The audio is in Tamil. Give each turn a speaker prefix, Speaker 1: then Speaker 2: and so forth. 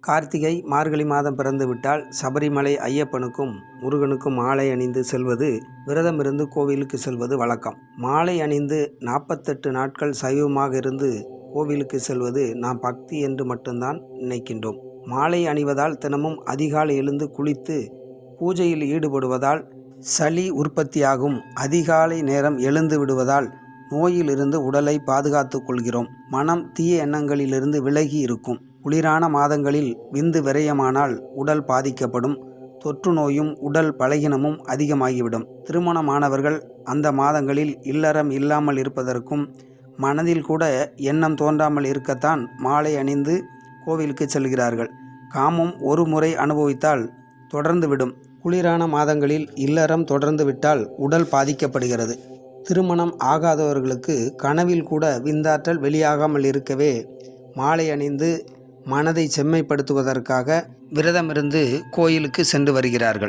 Speaker 1: கார்த்திகை மார்கழி மாதம் பிறந்துவிட்டால் சபரிமலை ஐயப்பனுக்கும் முருகனுக்கும் மாலை அணிந்து செல்வது விரதமிருந்து கோவிலுக்கு செல்வது வழக்கம். மாலை அணிந்து நாற்பத்தெட்டு நாட்கள் சைவமாக இருந்து கோவிலுக்கு செல்வது நாம் பக்தி என்று மட்டும்தான் நினைக்கின்றோம். மாலை அணிவதால் தினமும் அதிகாலை எழுந்து குளித்து பூஜையில் ஈடுபடுவதால் சளி உற்பத்தியாகும். அதிகாலை நேரம் எழுந்து விடுவதால் நோயிலிருந்து உடலை பாதுகாத்துக் கொள்கிறோம். மனம் தீய எண்ணங்களிலிருந்து விலகி இருக்கும். குளிரான மாதங்களில் விந்து விரயமானால் உடல் பாதிக்கப்படும். தொற்று நோயும் உடல் பலகீனமும் அதிகமாகிவிடும். திருமணமானவர்கள் அந்த மாதங்களில் இல்லறம் இல்லாமல் இருப்பதற்கும் மனதில் கூட எண்ணம் தோன்றாமல் இருக்கத்தான் மாலை அணிந்து கோவிலுக்கு செல்கிறார்கள். காமம் ஒரு முறை அனுபவித்தால் தொடர்ந்து விடும் குளிரான மாதங்களில் இல்லறம் தொடர்ந்து விட்டால் உடல் பாதிக்கப்படுகிறது. திருமணம் ஆகாதவர்களுக்கு கனவில் கூட விந்தாற்றல் வெளியாகாமல் இருக்கவே மாலை அணிந்து மனதை செம்மைப்படுத்துவதற்காக விரதமிருந்து கோயிலுக்கு சென்று வருகிறார்கள்.